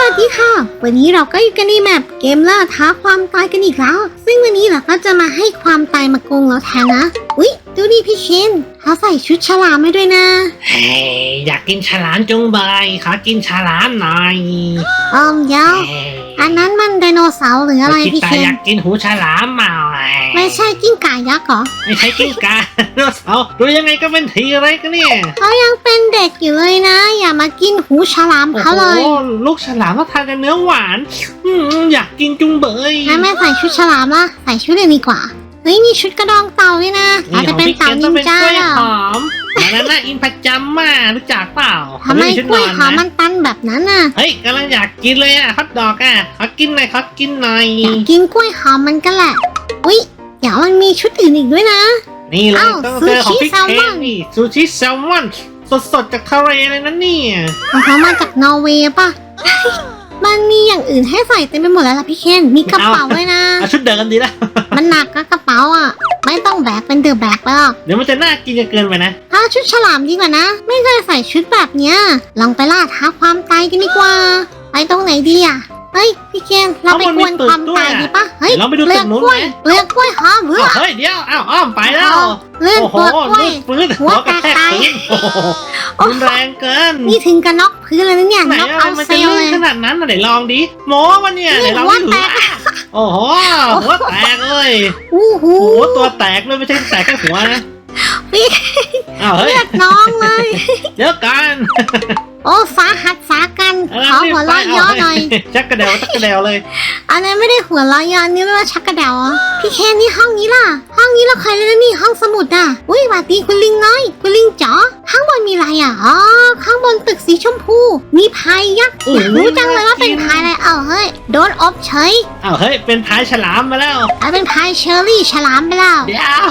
วัสดีค่ะ วันนี้เราก็อยู่กันในแมปเกมล่าท้าความตายกันอีกแล้ว ซึ่งวันนี้เราก็จะมาให้ความตายมาโกงเราแทนนะ อุ๊ย ดูนี่พี่เคนเขาใส่ชุดฉลามไม่ด้วยนะ เฮ้ยอยากกินฉลามจุงเบยขอกินฉลามหน่อยออมเดี๋ยว เฮ้ยอันนั้นมันไดโนเสาร์หรืออะไรคิดพี่ตาเคนอยากกินหูฉลามเมา ไม่ใช่กิ้งก่ายักษ์เหรอ ไม่ใช่กิ้งกาเนเสาร์ดูยังไงก็เป็นทีอะไรกันเนี่ยเขายังเป็นเด็กอยู่เลยนะ อย่ามากินหูฉลามโอ้เขาโหเลยลูกฉลามมาทานกันเนื้อหวานอืมอยากกินจุงเบยงั้นไม่ใส่ชุดฉลามละใส่ชุดอื่นดีกว่า เฮ้ยมีชุดกระดองเต่าด้วยนะอาจจะเป็นเต่านินจาล้วยเหรอหอมแล้วนั่นน่ะอินพัจจัมมารู้จักเปล่าทำไมชุดกล้วยนอนหอมมันะนตันแบบนั้นน่ะ เฮ้ยกำลังอยากกินเลยอะฮอทดอกอะขอกินหน่อยขอกินหน่อยอยากกินกล้วยหอมมันก็แหละ อุ๊ยเดี๋ยวมันมีชุดอื่นอีกด้วยนะ นี่เลยอ้าวต้องเจอของพี่ซูชิแซลเคมอนนนี่ซูชิแซลมอนสดๆจากทะเลเลยนะเนี่ย ของเขามาจากนอร์เวย์ป่ะ มันมีอย่างอื่นให้ใส่เต็มไปหมดแล้วล่ะพี่เคนมีกระเป๋าด้วยนะ เอาชุดเดิมดีละมันหนักก็กระเป๋าอะ ไม่ต้องแบกเป็นเดอะแบกแล้วเดี๋ยวมันจะน่ากินจนเกินไปนะ ถ้าชุดฉลามดีกว่านะ ไม่เคยใส่ชุดแบบเนี้ย ลองไปล่าท้าความตายกันดีกว่า ไปตรงไหนดีอะเฮ้ยพี่เคนเราไปกวนความตายดีปะเฮ้ยเดี๋ยวเราไปดูเปลืตึอกกนู้นกล้วยไหมเปลือกกล้วยหอมเพื่ออ้าวเฮ้ยเดี๋ยวอ้าวอ้อมไปแล้วเลื่อนโอ้โหเปลือกกล้วยลื่นปื้นหัวกระแทกแตกพื้นโอ้โหโอ้โหรุนแรงเกินนี่ถึงกับน็อกพื้นเลยนะเนี่ยไหนน็อกอะเอามันเซจะลลลื่เลยนขนาดนั้นน่ะไหนลองดิโม้วะเนี่ยไหนลองหัวดิแตกโอ้โหหัวแตกเลยอู้หูโอ้โหตัวแตกเลยไม่ใช่แตกแค่หัวนะพี่อ้าวเฮ้ยเลือดน้องเลยเดี๋ยวกันโอ้สาหัสสากัน ขอหัวเราะย้อหน่อย ชักกระเดวชักกระเดวเลย อันนั้นไม่ได้หัวเราะย้อนนี่เรียกว่าชักกระเดาอะพี่เคนนี่ห้องนี้ล่ะ ห้องนี้เราเคยเล่นแล้วนี่ห้องสมุดอะอุ้ยหวัดดีคุณลิงน้อย คุณลิงจ๋อข้างบนมีอะไรอะอ๋อข้างบนตึกสีชมพู มีพายยักษ์โอ้อยากโหรู้จังเลยว่าเป็นพาย ดนอบเฉยอ้าวเฮ้ยเป็นพายฉลามมาแล้วกลายเป็นพายเชอร์รี่ฉลามไปแล้วเดี๋ยว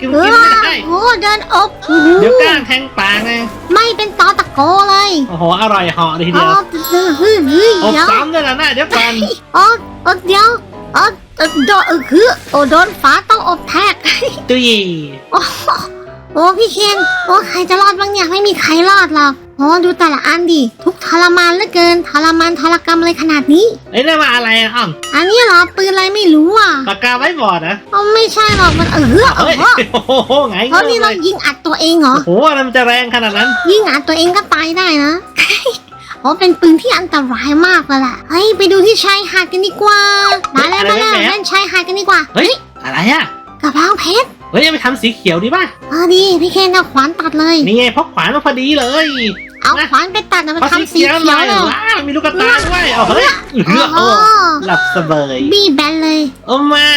กินเอกินอไม่ได้โอ้เดินอบโอ้โหเดี๋ยวก้างแทงปากไงไม่เป็นตอตะโกเลยโอ้โหอร่อยเหาะเลยทีอ๋เดีอยวเฮ้ยเฮ้ยเฮ้ยอบเดี๋ยวซ้ำด้วยนะน่ะเดี๋ยวก่อนอ๋ออ๋อเดี๋ยวอ๋อเอ่อโดนเออคือโอ้โดนฟ้าต้องอบแทกตุยโอ้โอ้พี่เคนโอ้ใครจะรอดบ้างเนี่ยไม่มีใครรอดหรอกโอ้ดูแต่ละอันดิทุกข์ ทรมานเหลือเกินทรมานทรกรรมเลยขนาดนี้ เอ้ยนั่นมาอะไรอะอ้อมอันนี้เหรอปืนอะไรไม่รู้อะปากกาไว้บอร์ดนะอ๋อไม่ใช่หรอกมันเออเออเฮ้ยเออโอ้โหไงเพราะนี่เลเรายยิงอัดตัวเองเหรอ โอ้โหอะไรมันจะแรงขนาดนั้น ยิงอัดตัวเองก็ตายได้นะ โอ้เป็นปืนที่อันตรายมากเลยล่ะ เฮ้ย ไปดูที่ชายหาดกันดีกว่า มาแล้วมาแล้วเล่นชายหาดกันดีกว่า เฮ้ย อะไรอะ กระบองเพชรเฮ้ยเอาไปทำสีเขียวดีป่ะ เออดี พี่เคนเอาขวานตัดเลย นี่ไงพกขวานมาพอดีเลย เอาขวานไปตัดเอามาพอทำสีเขียวหน่อยเลยว้าวมีลูกกระตาด้วยเอาเฮ้ยเหือโอ้โอ้โหหลับเสบยบี้แบนเลย โอ้ไม่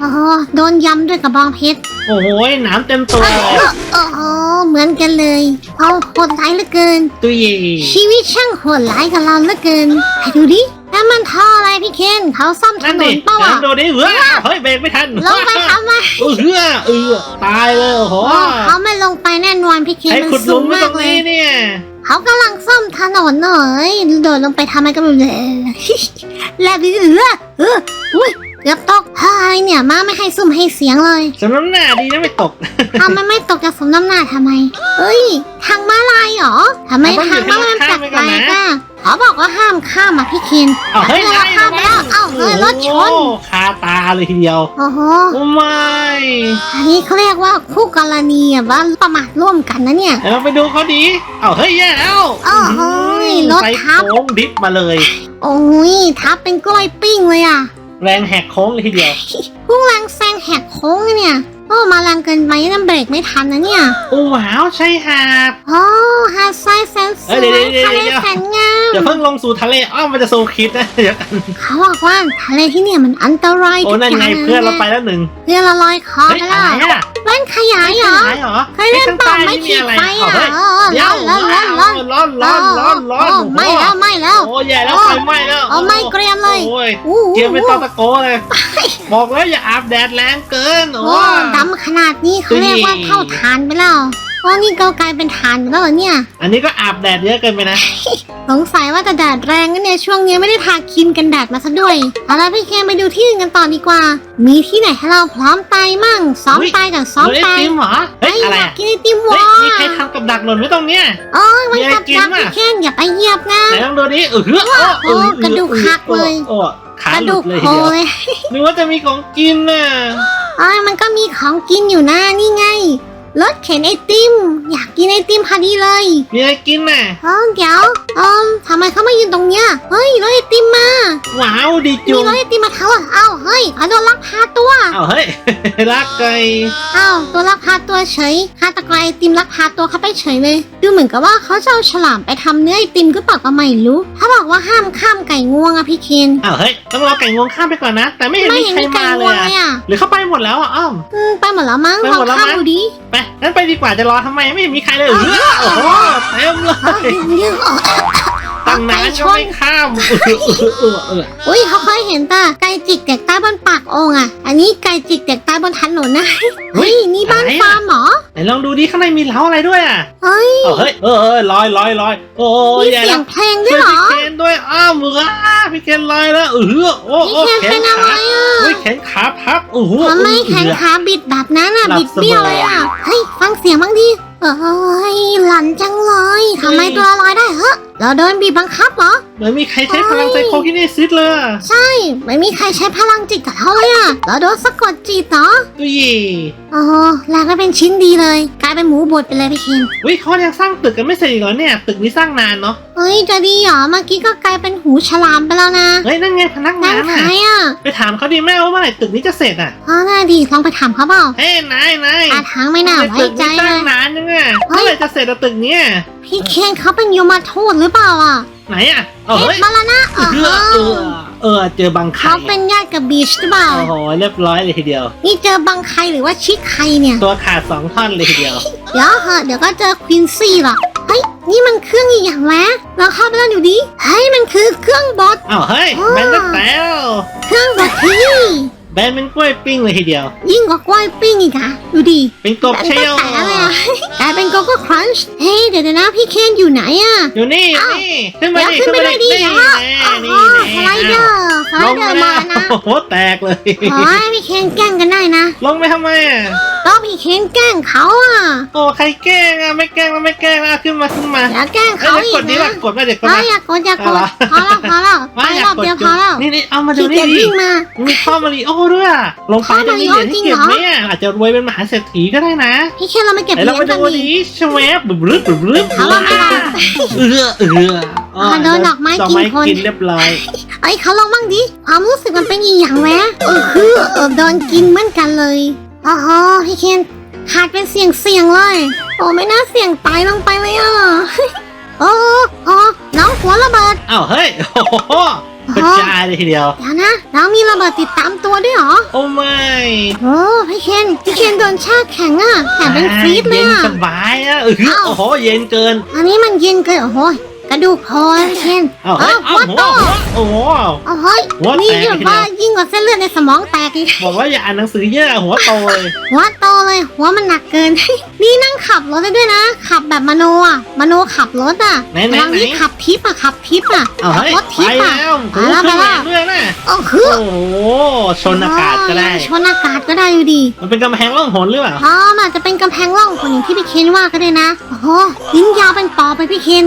โอ้โหโดนยำด้วยกระบองเพชร โอ้โหหน้ำเต็มตัวเอเลยอโอ้โหเหมือนกันเลยเอาโหดร้ายเหลือเกิน ตุยชีวิตช่างโหดร้ายกับเราเหลือเกินไปดูดิน้ำมันท่ออะไรพี่เคนเขาซ่อมถนั่นนดินเปล่าเดิอะนดูดิเฮ้ยเฮ้ยเบรกไม่ทันลงไปทำไมเออเหือเออตายเลยโอ้โหโอ้เขาไม่ลงไปแน่นอนพี่เคนใช้มันขุดหสูลุงมไว้มาตรกงเลยนี้เนี่ย เขากำลังซ่อมถนนหน่อยโดดลงไปทำไรก็ไม่รู้เลยแล้วเออเอออุ้ย เกือบตกเฮ้ยเนี่ยมาไม่ให้ซุ่มให้เสียงเลยสำน้ำหน้าดีนะไม่ตก ทำไมไม่ตกจากสมน้ำหน้าทำไมเอ้ย ทางม้าลายเหรอทำไมเราต้องทางม้าลายมันแปลข้ามไปก่อนกนะๆอะเขาบอกว่าห้ามข้ามอะพี่เคนเอาเฮ้ยเราข้ามไปแล้วเอ้าเฮ้ยรถชนโอ้โหคาตาเลยทีเดียวโอ้โหโอ้ไม่อันนี้เขาเรียกว่าคู่กรณีอะว่าประมาทร่วมกันนะเนี่ยเดี๋ยวเราไปดูเขาดีเอาเฮ้ยแย่แล้วโอ้โหรถใส่ทับโค้งดิฟมาเลย โอ้ยทับเป็นกล้วยปิ้งเลยอะ แรงแหกโค้งเลยทีเดียวพุ่งแรงแซงแหกโค้งเลยเนี่ย โอ้ มาแรงเกินไปนั่นเบรกไม่ทันนะเนี่ย โอ้ว้าวใช่หาด โอ้หาดทรายแสนสเอ้วยยเดี๋ยวๆๆๆทะเลแสนงาม อย่าเพิ่งลงสู่ทะเลอ้อมมันจะสู่คิดนะเดี๋ยวกันเขาบอกว่าทะเลที่เนี่ยมันอันตรายโอ้ทุกนั่นอย่างไงเพื่อนเราไปแล้วหนึ่งเพื่อนเราลอยคอเฮ้ยไปอะแล้วไรอะ แว่นขยายเหรอไม่ใช่เหรอเคยเล่นเปล่าไม่ขีดไฟอะเฮ้ยเออเดี๋ยร้วอนร้อนร้อนร้อนร้อนร้อนร้อนร้อนโอ้ไม่แล้วไม่แล้วโอ้แย่แล้วไฟไหม้แล้วโอ้ไม่เกรียมเลยโอ้ยอู้เจียมเป็นตอตะโกเลยบอกแล้วอย่าอาบแดดแรงเกินโอ้โอ้ดำขนาดนี้เขาเรียกว่าอุ้ยเท่าทานไปแล้ว โอ้นี่เกากลายเป็นฐานอยู่แล้วเหรอเนี่ย อันนี้ก็อาบแดดเยอะเกินไปนะ สงสัยว่าจะแดดแรงนะเนี่ยช่วงนี้ไม่ได้ทาครีมกันแดดมาซะด้วย เอาละพี่เคนไปดูที่อื่นกันต่อดีกว่า มีที่ไหนให้เราพร้อมตายมั่ง ซ้อมอุ๊ย ตายกับซ้อมเฮ้ยไอตายติมเหรอเฮ้ยอะไรอยากอะกินไอติมเฮ้วะยมีใครทำกับดักหล่นไว้ตรงเนี้ย โอ้ยมันมีไอกับติมดักอะพี่เคนอย่าไปเหยียบนะ ไหนลองดูดิเออเออเออโอ้กระดูกหักเลย โอ้ขากระหลุดูดกเลยโผทีล่เดียวเลยนึกว่าจะมีของกินน่ะ เอ้ยมันก็มีของกินอยู่นะนี่ไง รถเข็นไอติม อยากกินไอติมพอดีเลยมีอะไรกินน่ะ เออเดี๋ยวเออทำไมเขามายืนตรงเนี้ยเฮ้ยรถไอติมมาว้าวดีมีจุงรถไอติมมาเขาอะเอ้าเฮ้ยเขาโดนลักพาตัวเอาเฮ้ย รักไก่อ้าวตัวลักพาตัวเฉยฆาตกรไอติมลักพาตัวเขาไปเฉยเลยดูเหมือนกับว่าเขาจะเอาฉลามไปทำเนื้อไอติมก็เปล่าก็ไม่รู้เขาบอกว่าห้ามข้ามไก่งวงอะพี่เคนเอาเฮ้ยต้องรอไก่งวงข้ามไปก่อนนะ แต่ไม่เห็นไม่มีเห็นใครมีไก่มางเลวยงอะเลยอะหรือเขาไปหมดแล้วอะอ้อม อืมไปหมดแล้วมั้งไปลองหมดแล้วข้ามมั้ง ดูดิ ไปงั้นไปดีกว่าจะรอทำไมไม่เห็นมีใครเลยเออโอ้โหเต็มเลเอ้ยยยืนออกตั้งนานก็ไม่ข้ามเออเออเอออุ้ยเขาเคยเห็นแต่ไก่จิกเด็กใต้บนปากโองอะอันนี้ไก่จิกเด็กใต้บนถนนนะเฮ้ยนี่บ้านฟาร์มเหรอไหนลองดูดิข้างในมีเล้าอะไรด้วยอะเฮ้ยเอาเฮ้ยเออเออลอยลอยลอยโอ้มียใหญ่เสียแล้งวเพลงด้ช่ววยยเหรอพี่เคนด้วยอ้าวมืออ้าพี่เคนลอยแล้วเออโอ้พี่โอ้เคนแขเป็นนอะไรขาอะเฮ้ย แขนขาพับโอ้โหทำไมแขนเออขาบิดแบบนั้นอะหลับบิดเบี้ยวเลยอะ เฮ้ย ฟังเสียงบ้างดิเอ้ยหลันจังเลยทำไมตัวลอยได้เฮ้ เราโดนบีบบังคับเหรอ เหมือนมีใครใช้พลังไซโคคินเนซิสเลยอะใช่ไม่มีใครใช้พลังจิตกับเขาเลยอะเราโดนสะกดจิตเหรออุ้ยโอ้โหแล้วก็เป็นชิ้นดีเลย กลายเป็นหมูบดไปเลยพี่เคนอุ้ยเขายังสร้างตึกกันไม่เสร็จอีกเหรอเนี่ย ตึกนี้สร้างนานเนาะเฮ้ยจะดีเหรอเมื่อกี้ก็กลายเป็นหูฉลามไปแล้วนะเฮ้ยนั่นไงพนักนั่งานนใคอะรอะไปถามเขาดีแม่ว่าเมื่อไหร่ตึกนี้จะเสร็จอะอ๋อน่าดีลองไปถามเขาเปล่าเฮ้ยนายนายอาทางไม่น่าไว้ตึกใจนี้สเลร้างย นานยังไงเฮ้เมื่อยไหร่จะเสร็จอะตึกเนี้ย พี่เคนเขาเป็นโยมาทูตหรือเปล่าอะไหนอะเอาเอ๊ะเฮ้ยมาแล้วนะเอเออเอออเออเจอบางไข่เขาเป็นญาติกับบีชหรือเปล่า โอ้โหเรียบร้อยเลยทีเดียว นี่เจอบังใครหรือว่าชิคใครเนี่ย ตัวขาดสองท่อนเลยทีเดียว เดี๋ยวเหอะเดี๋ยวก็เจอควินซี่หรอกเฮ้ย นี่มันเครื่องอีกอย่างแวะเราเข้าไปแล้วดูดิเฮ้ยมันคือเครื่องบดอ้าวเฮ้ยอ๋อแบนก็แต้ว เครื่องบดที่ แบนเป็นกล้วยปิ้งเลยทีเดียว ยิ่งกว่ากล้วยปิ้งอีกอะดูดิเป็นกบมันเชก็ลแต่เลยอะกลายเป็นโกโก้ครันช์เฮ้ยเดี๋ยวนะพี่เคนอยู่ไหนอะอยู่นี่อ้าวนี่ขึ้นมาเดี๋ยวดิขึ้นไปมาเลยดินี่เดี๋ยวแน่อ๋อนี่แน่สไลเดอร์สไลลงเดอมาร์แล้มาวนะโอ้โหแตกเลย โอ้ยพี่เคนแกล้งกันได้นะลงไปทำไมอะก็พี่เคนแกล้งเขาอะโอ้ใครแกล้งอะไม่แกล้งก็ไม่แกล้งอะขึ้นมาขึ้นมาอย่าแกล้งเอ้เขายอีกกดนี้นะว่ากดมาเดี๋ยวกดเอ้มายอย่ากดอย่ากดอะไรพอแล้วพอแล้วไปไม่อยารอกบกดเดียวพจุอแล้วนี่นี่เอามาดูขี้นี่เกียจดิวิ่งมา มีข้อมาริโอด้วยอะลงไปข้อจะมาริมีโอเหรียญจริที่งเก็บเหรอไหมอะอาจจะรวยเป็นมหาเศรษฐีก็ได้นะพี่เคนเรามาเก็บเหไหนรีเรายญไปกัดูนดิดิชแวบบึ้บบึ้บบึ้บบึ้บเอาละไม่เอาเออเอออ่าโดนดอกไม้ดอกกินไม้คน กินเรียบร้อยไอ้ยเขาลองบ้างดิความรู้สึกมันเป็นอีหยังแวะเออคือเออโดนกินเหมือนกันเลยอ๋อพี่เคนขาดเป็นเสียงเสียงๆเลย โอ้ไม่น่าเสียงตายลงไปเลยอะโอ้โอ้น้องหัวระเบิดอ้าวเฮ้ยโอ้โหกระจายเลยทีเดียว เดี๋ยวนะ น้องมีระเบิดติดตามตัวด้วยเหรอ โอ้ไม่โอ้พี่เคนพี่เคนโดนชาแข็งอะแถมเป็นฟรีดเลยเย็นอะสบายอะเอออ้าวโอ้โหเย็นเกิน อันนี้มันเย็นเกินโอ้โห กระดูกพอแล้วพี่เคนอ้าวเฮ้ยอ้าวอ้าวหัวหัวโตหัวโอ้โห โอ้เฮ้ยหัวแตก นี่แบบว่าทีเดียวยิ่งกว่าเส้นเลือดในสมองแตกอีกบอกว่าอย่าอ่านหนังสือเยอะหัวโตเลยหัวโตเลย หัวมันหนักเกิน นี่นั่งขับรถได้ด้วยนะ ขับแบบมโนอะมโนขับรถอะไหนไหนบางไหน ที่ขับทิปอะขับทิปอะอ้าวขัเฮ้ยรถไปทิปอะ แล้วไปหูแล้วขึ้นไปมาแล้วด้วยนะโอ้โหโอ้โหชนอากาศก็ได้ ชนอากาศก็ได้อยู่ดี มันเป็นกำแพงล่องหนหรือเปล่า อ๋อมันอาจจะเป็นกำแพงร่องคนอย่างที่พี่เคนว่าก็ได้นะ โอ้โหลิ้นยาวเป็นปอไปพี่เคน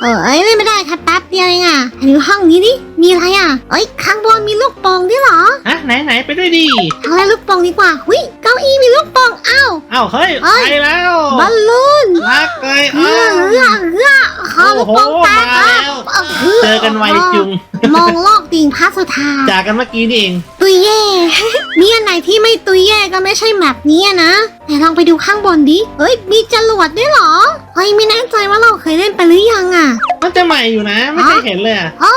เออเอ้ยไม่ได้ครับแป๊บเดียวเองอะไหนดูห้องนี้ดิมีอะไรอะเอ้ย บนมีลูกโป่งด้วยเหรอฮะไหนไหนไปด้วยดิเอาอะไรลูกโป่งดีกว่าหุยเก้าอี้มีลูกโป่งเอ้าวอ้าเฮ้ยเอ้ย ไปแล้วบอลลูนรักเลยเอื้ออเอื้อเอื้อขอลูกโป่งแตกโอ้อะโหมาแล้ว เจอกันไวจุง มองโลกติงพระสุธาจากกันเมื่อกี้นี่เองตุยเย่มีอันไหนที่ไม่ตุยเย่ก็ไม่ใช่แมปนี้อะนะไหนลองไปดูข้างบนดิเฮ้ยมีจรวดด้วยเหรอเฮ้ยไม่แน่ใจว่าเราเคยเล่นไปหรือยังอะ มันจะใหม่อยู่นะ ไม่เคยเห็นเลยอะ โอ้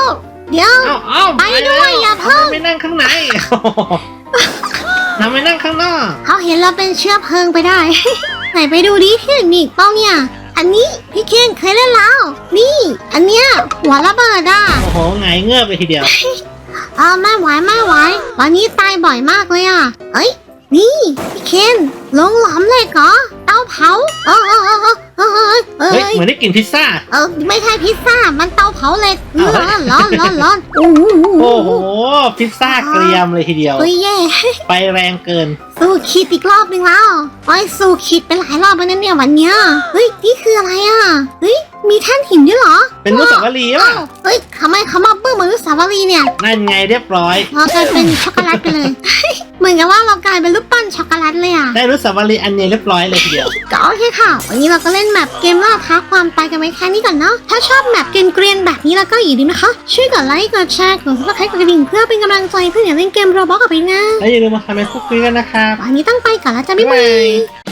เดี๋ยว เอ้าเอ้าไปด้วยอย่าเพิ่ง ทำไมไม่นั่งข้างใน ทำไมนั่งข้างนอก เขาเห็นเราเป็นเชื้อเพลิงไปได้ ไหนไปดูดิที่อื่นมีอีกเป้าเนี่ย อันนี้พี่เคนเคยเล่นแล้ว นี่ อันเนี้ยหัวระเบิดอะโอ้โหไงายเงือบไปทีเดียว เออไม่ไหวไม่ไหววันนี้ตายบ่อยมากเลยอะ เอ้ย นี่ พี่เคนลงหลอมเหล็กเหรอเตาาเผาเออเออเออเออ เออเออเอเฮ้ยอเหมือนได้กลินพิซซ่า เออไม่ใช่พิซซ่า มันเตาเผาเหล็กเอาร้อนร้อนร้อนร้อนโอ้โหโอ้โห พิซซ่าเกรียมเลยทีเดียว เฮ้ยแย่ไปแรงเกิน สู้ขีดอีกรอบหนึ่งแล้วโอ้ยสู้ขีดไปหลายรอบแล้วนะเนี่ยวันเนี้ยเฮ้ยนี่คืออะไรอะเฮ้ยมีแท่นหินด้วยเหรอเป็นอนุสาวรีย์ป่ะอ้าวเฮ้ยทำไมเขามาเบิ้งเหมือนอนุสาวรีย์เนี่ย นั่นไงเรียบร้อยเรากลายเป็นช็อกโกแลตไปเลย เหมือนกับว่าเรากลายเป็นรูปปั้นช็อกโกแลตเลยอะ ได้อนุสาวรีย์อันนี้เรียบร้อยเลยทีเดียว ก็โอเคค่ะ วันนี้เราก็เล่นแมปเกมล่าท้าความตายกันไว้แค่นี้ก่อนเนาะ ถ้าชอบแมปเกมเกรียนๆแบบนี้แล้วก็อย่าลืมนะคะ ช่วยกดไลค์ กดแชร์ กดซับสไครต์กดกระดิ่งเพื่อเป็นกำลังใจเพื่ออย่าเล่นเกมโรบอทกับไปนะ แล้วอย่าลืมมาคอมเมนต์พูดคุยกันนะครับ วันนี้ต้องไปก่อนแล้วจ้ะบ๊ายบาย